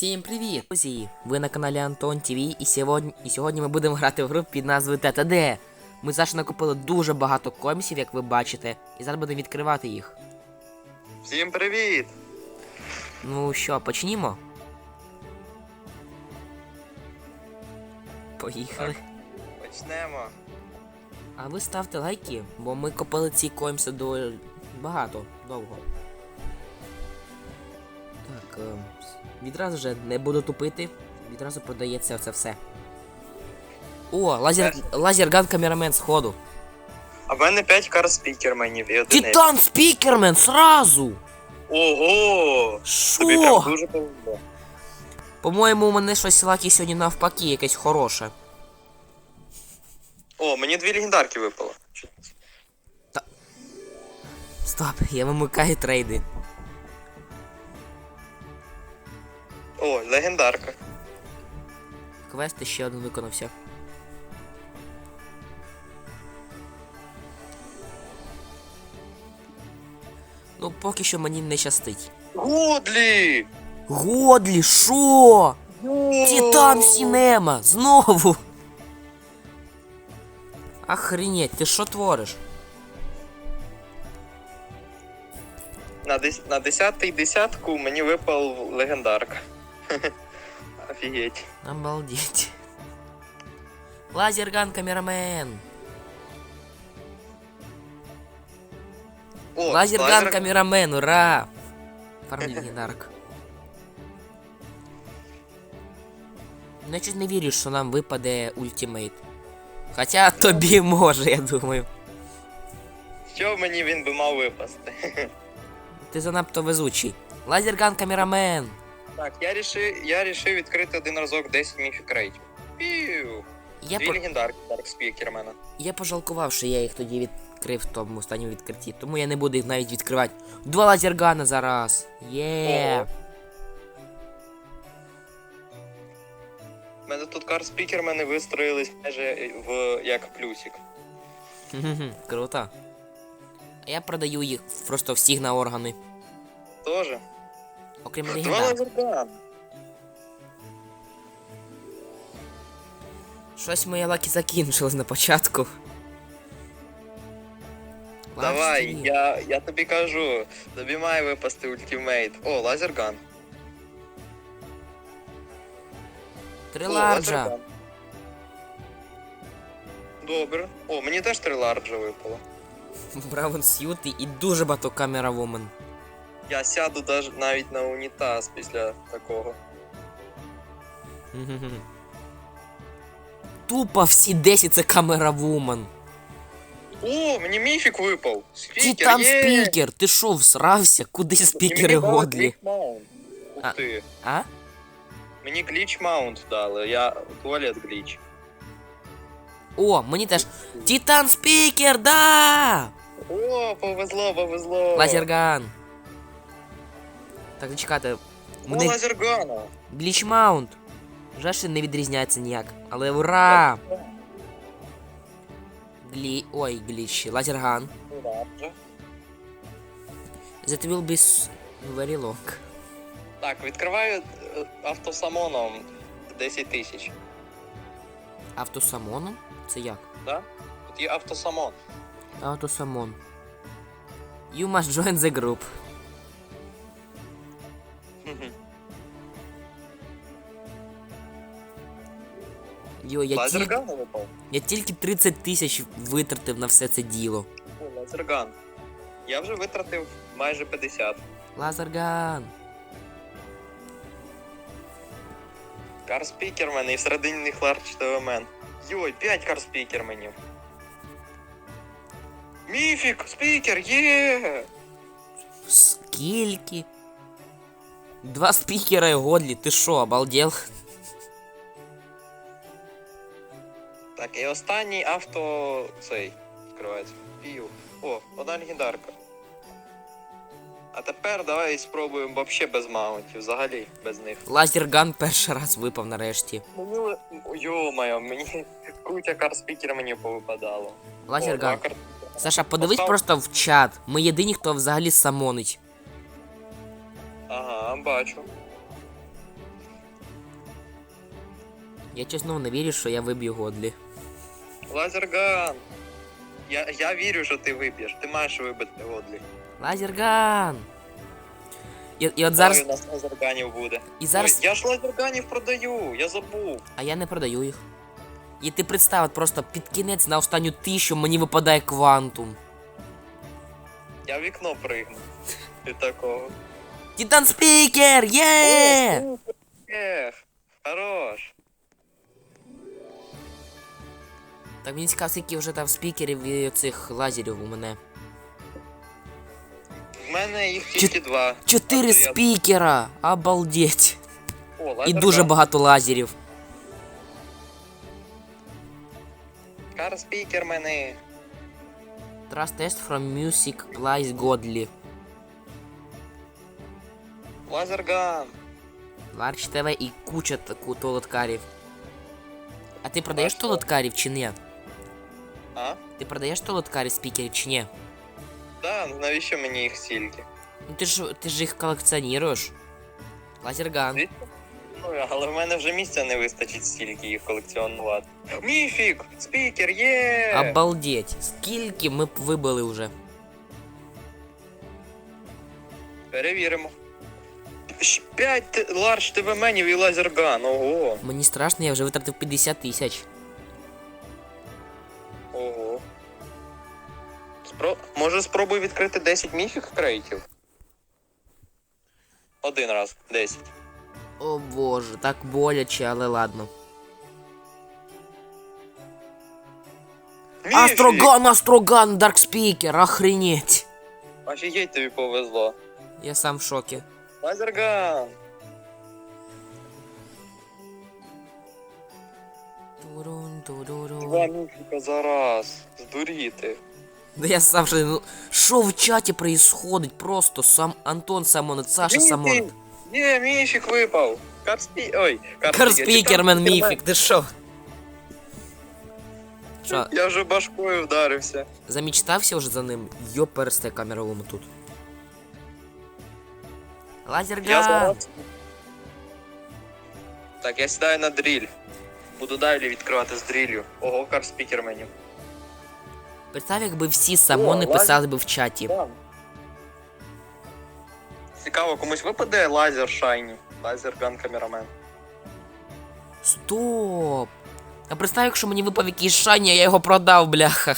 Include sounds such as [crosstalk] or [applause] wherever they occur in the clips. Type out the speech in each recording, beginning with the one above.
Всім привіт! Друзі! Ви на каналі Антон ТВ і сьогодні, і сьогодні ми будемо грати в гру під назвою ТТД. Ми зараз накопили дуже багато комісів, як ви бачите, і зараз будемо відкривати їх. Всім привіт! Ну що, почнімо? Поїхали. Почнемо. А ви ставте лайки, бо ми копили ці коміси до багато, довго. Так, е, відразу же не буду тупити, відразу продається це все. О, лазер, лазерган камерамен сходу. А в мене 5 кар спікерменів і один. Титан спікермен сразу! Ого! Тобі прям дуже повезло. По-моєму, у мене щось лакі сьогодні навпаки якесь хороше. О, мені дві легендарки випало. Стоп, я вимикаю трейди. О, легендарка. Квест ще один виконався. Ну, поки що мені не щастить. Годлі! Годлі, шо? Титан Сінема! Знову! Охренеть, ти що твориш? На, дес... на десятий десятку мені випав легендарка. [laughs] Офігеть. Обалдеть. Лазерган камерамен! О, Лазерган лазер- камерамен, ура! Фарм легендарк. Ну, я чуть не вірю, що нам випаде ультимейт. Хоча тобі може, я думаю. Що мені він би мав випасти? [laughs] Ти занадто везучий. Лазерган камерамен! Так, я рішив, я рішив відкрити один разок 10 міфік рейтів. Пів! Я, Дві по... легендарки Дарк Спікермена. я пожалкував, що я їх тоді відкрив в тому останньому відкритті, тому я не буду їх навіть відкривати. Два лазергана зараз! Є! У мене тут кар спікермени вистроїлись майже в як плюсик. Хм-хм, Круто. А я продаю їх просто всіх на органи. Тоже. Окрім Два легендар. лазерка. Щось моє лаки закінчилось на початку. Давай, я, я тобі кажу, тобі має випасти ультимейт. О, лазерган. Три О, ларджа. лазерган. Добре. О, мені теж три ларджа випало. [laughs] Браун Сьюти і дуже багато камера вумен. Я сяду даже навіть на унітаз після такого. Мгм. Тупо всі 10 це камера вумен. О, мені міфік випав. Спікер, Титан є! спікер, ти що, всрався? Куди І спікери мені дали годлі? гліч маунт. Ух А. ти. А? Мені гліч маунт дали, я туалет гліч. О, мені теж. Титан спікер, да! О, повезло, повезло. Лазерган. Так, зачекайте. О, Мене лазергана. гліч маунт. Жаль, що не відрізняється ніяк. Але ура! Глі... Ой, гліч. Лазерган. That will be very long. Так, відкриваю е, автосамоном 10 тисяч. Автосамоном? Це як? Да? Тут є автосамон. Автосамон. You must join the group. Йо, я, тільки, Лазерган випав? я тільки 30 тисяч витратив на все це діло. О, лазерган. Я вже витратив майже 50. Лазерган. Кар спікермен і всередині них ларч ТВМен. Йой, 5 кар спікерменів. Міфік, спікер, є! Скільки? Два спікера і годлі, ти що, обалдел? Так, і останній авто цей відкривається. Пів. О, одна легендарка. А тепер давай спробуємо вообще без маунтів, взагалі без них. Лазерган перший раз випав нарешті. Мені Йо-моє, мені куча кар спікера мені повипадало. Лазерган. кар- Саша, подивись Постав- просто в чат. Ми єдині, хто взагалі самонить. Ага, бачу. Я чесно не вірю, що я виб'ю Годлі. Лазерган! Я, я вірю, що ти виб'єш. Ти маєш вибити Годлі. Лазерган! І, і от зараз. Ой, у нас лазерганів буде. І зараз. Ой, я ж лазерганів продаю, я забув. А я не продаю їх. І ти представ, от просто під кінець на останню тисячу мені випадає квантум. Я в вікно пригну. Від такого. Титан спікер! Є! О, супер. Ех, хорош. Так мені цікаво, скільки вже там спікерів і цих лазерів у мене. В мене їх тільки два. Чотири А спікера! Обалдеть! О, І лазерган. дуже багато лазерів. Кар спікер мене. Trust test from Music Place Godly. Лазерган. Large TV і куча толоткарів. А ти продаєш толоткарів чи ні? А? Ти продаєш толоткарів спікерів чи ні? Да, навіщо мені їх стільки? Ну ти ж ти ж їх колекціонуєш. Лазерган. Ну, але в мене вже місця не вистачить стільки їх колекціонувати. Міфік! Спікер, є! Обалдеть. Скільки ми б вибили вже? Перевіримо. 5 ларж ТВ-менів і лазерган, ого. Мені страшно, я вже витратив 50 тисяч. Ого. Спро... Може спробуй відкрити 10 міфік крейтів? Один раз, 10. О боже, так боляче, але ладно. Міфік! Астроган, Астроган, Дарк Спікер, охренеть. Офігеть тобі повезло. Я сам в шокі. Лазерган! Турун, за раз. Здуріти. Да я сам же, ну, що в чаті происходить? Просто сам Антон Самонет, Саша Самонет. Є, міфік випав. Карспі... Ой, Карспікермен міфік, ти що? Що, Я вже башкою вдарився. замічтався вже за ним? Йоперсте камеровому тут. Я Лазерган! зараз. Так, я сідаю на дріль. Буду далі відкривати з дріллю. Ого, карспікер мені. Представь, якби всі самони лазер. писали би в чаті. Цікаво, комусь випаде лазер шайні. Лазер ган камерамен. Стоп! А представь, якщо мені випав якийсь шайні, а я його продав, бляха.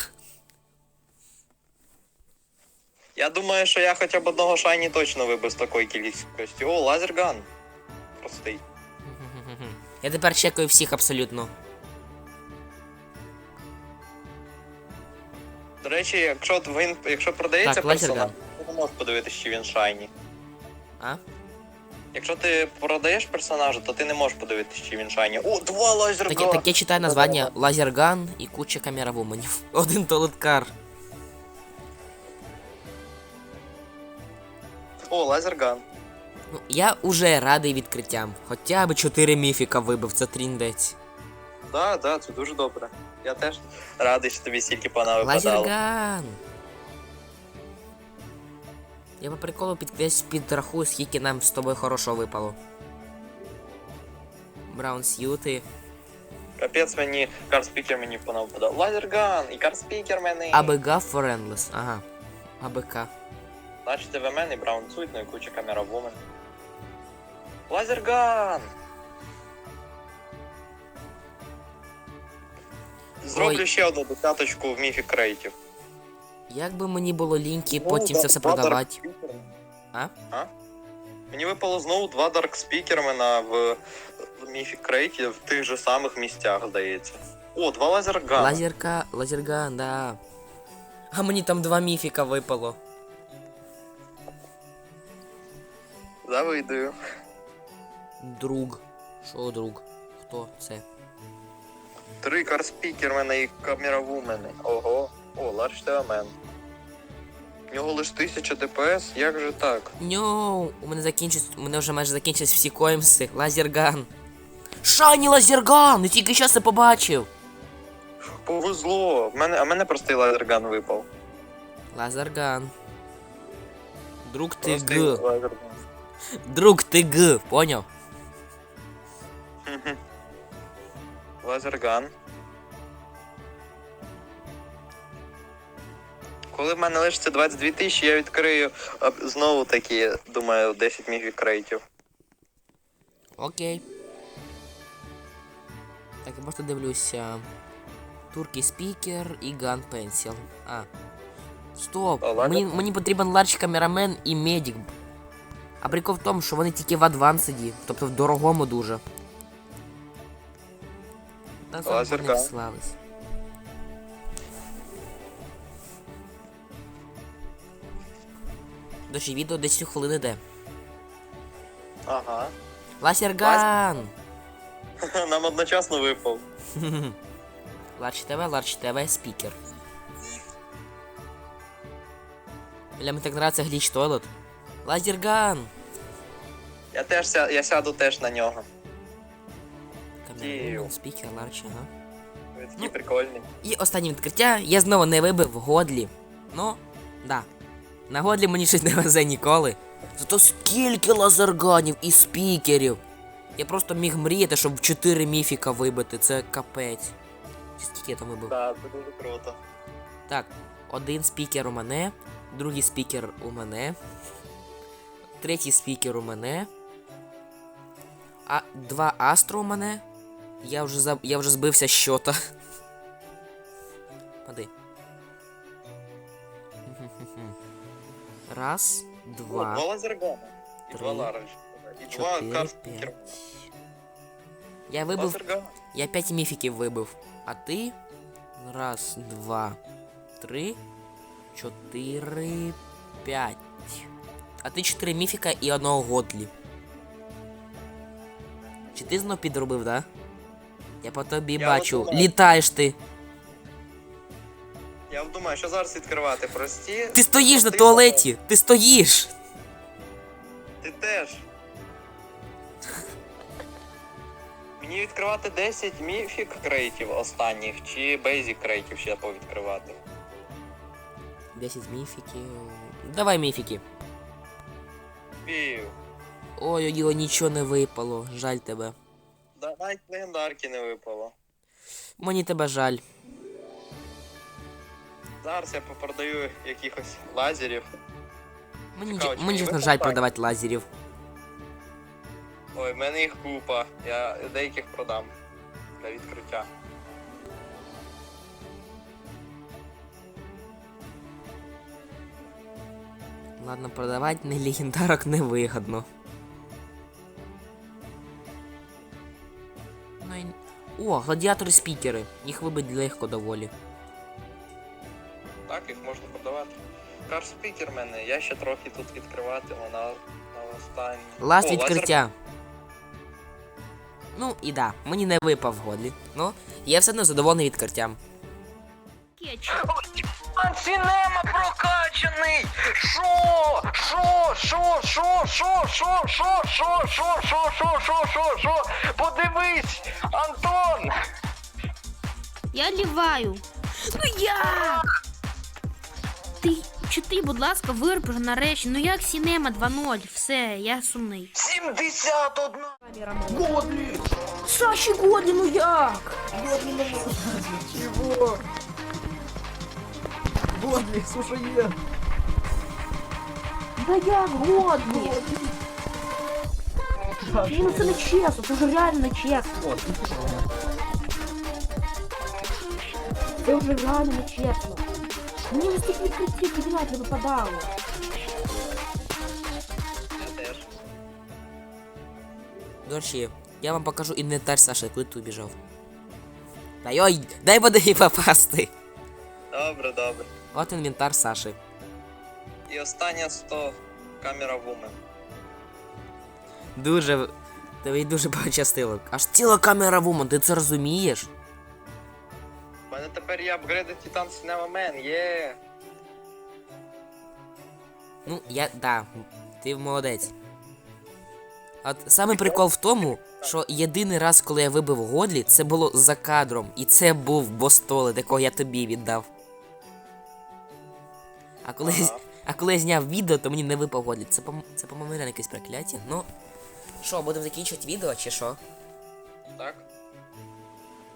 Я думаю, що я хоча б одного шайні точно вибив з такої кількості. О, лазерган. Простий. Я тепер чекаю всіх абсолютно. До речі, якщо він, якщо продається Так, персонаж, лазерган. ти не можеш подивитися, чи він шайні. А? Якщо ти продаєш персонажа, то ти не можеш подивитися, чи він шайні. О, два лазерган! Так, я- так я читаю названня Лазерган і куча камеровуменів. [laughs] Один толоткар. О, лазерган. Ну, я уже радий відкриттям. Хоча б 4 міфіка вибив, це тріндець. Да, да, це дуже добре. Я теж радий, що тобі стільки пана випадало. Лазерган! Я по приколу під десь підрахую, скільки нам з тобою хорошого випало. Браун Сьюти. Капець мені карспікер мені пана випадав. Лазерган і карспікер мені. АБГ Форенлес. Ага. АБК. Значить, ТВ мен і Браун Суйт, ну і куча камера вумен. Лазерган! Зроблю Ой. ще одну десяточку в міфік крейтів. Як би мені було ліньки Ну, потім це все продавати. А? А? Мені випало знову два Дарк Спікермена в, в міфік крейті в тих же самих місцях, здається. О, два лазергана. Лазерка, лазерган, да. А мені там два міфіка випало. Завидую. Друг. Що друг? Хто це? Три карспікермена і камеравумени. Ого. О, Ларш Теомен. В нього лише 1000 ДПС, як же так? Ньоу, у мене закінчились, у мене вже майже закінчились всі коїмси. Лазерган. Шайні лазерган! Я тільки що це побачив. Повезло. В мене, а в мене простий лазерган випав. Лазерган. Друг ти Простий г. лазерган. Друг ти г, поняв? Лазерган. Коли в мене лишиться 22 тисячі, я відкрию знову такі, думаю, 10 мігвікрейтів. Окей. Так, я просто дивлюся. Туркey спікер і Gun Pencil. А. Стоп! Мені, мені потрібен ларч камерамен і медик. А прикол в тому, що вони тільки в адванседі, тобто в дорогому дуже. Сам Лазерка. вони вслались. Дощі відео 10 хвилин іде. Ага. Ласерган! [laughs] Нам одночасно випав. [laughs] Ларч ТВ, Ларч ТВ, спікер. Бля, мені так нравится гліч тойлет. Лазерган! Я теж ся, я сяду теж на нього. Камера, спікер, Ларч, ага. Він такий Ну. прикольний. І останнє відкриття. Я знову не вибив Годлі. Ну, да. На Годлі мені щось не везе ніколи. Зато скільки лазерганів і спікерів. Я просто міг мріяти, щоб 4 міфіка вибити. Це капець. Скільки я там вибив? Так, це дуже круто. Так, один спікер у мене, другий спікер у мене, третій спікер у мене. А два астро у мене. Я вже заб... я вже збився з щота. Пади. Раз, О, два, два лазергана. І два ларж. І два Я вибив. Лазерган. Я п'ять міфіків вибив. А ти? Раз, два, три, чотири, п'ять. А ти чотири міфіка і одного готлі. Чи ти знов підробив, да? Я по тобі Я бачу. от думав. Літаєш ти. Я думаю, що зараз відкривати прості. Ти стоїш на Ти туалеті! Ти стоїш! Ти теж. Мені відкривати 10 міфік крейтів останніх чи бейзік крейтів ще повідкривати. 10 міфіків. Давай міфіки. Пів. Ой-ой-ой, нічого не випало. Жаль тебе. Да, навіть легендарки не випало. Мені тебе жаль. Зараз я попродаю якихось лазерів. Мені, Цікаво, чи мені мені чесно жаль продавати лазерів. Ой, в мене їх купа. Я деяких продам для відкриття. Ладно, продавати не легендарок невигодно. Ну О, гладіатори спікери. Їх вибить легко доволі. Так, їх можна продавати. Карспікер в мене, я ще трохи тут відкриватиму на, на останній. Ласт О, лазер- відкриття. Ну і да, мені не випав годлі. Ну, я все одно задоволений відкриттям. Антинема прокачаний! Шо? Шо? Шо? Шо? Шо? Шо? Шо? Шо? Шо? Шо? Шо? Шо? Шо? Шо? Подивись! Антон! Я ліваю. Ну як? Ти чи ти, будь ласка, вже нарешті. Ну як Сінема 2.0? Все, я сумний. 71! Годлі! Саші Годлі, ну як? Бодлі, слушай, є. Да як Годлі? Ні, ну це не чесно, це вже реально не чесно. Це вже реально не чесно. Мені на стільки відкриттів підняти не випадало. Я теж. До речі, я вам покажу інвентар Саші, коли ти убіжав. Дай ой, дай буде попасти. Добре, добре. От інвентар Саші. І остання 100 камера вумен. Дуже. Тобі дуже пощастило. Аж ціла камера вумен, ти це розумієш? У мене тепер є апгрейдed Titan Cinema Man, є. Ну, я. да, ти молодець. От саме прикол в тому, що єдиний раз, коли я вибив Годлі, це було за кадром. І це був Бостолет, якого я тобі віддав. А коли, я Ага. а коли я зняв відео, то мені не випав Годлі. Це, це по-моєму, реально якесь прокляття. Ну. Що, будемо закінчувати відео, чи що? Так?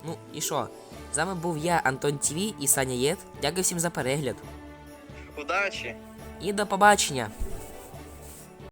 Ну і що? З вами був я, Антон ТВ і Саня Єд. Дякую всім за перегляд. Удачі! І до побачення!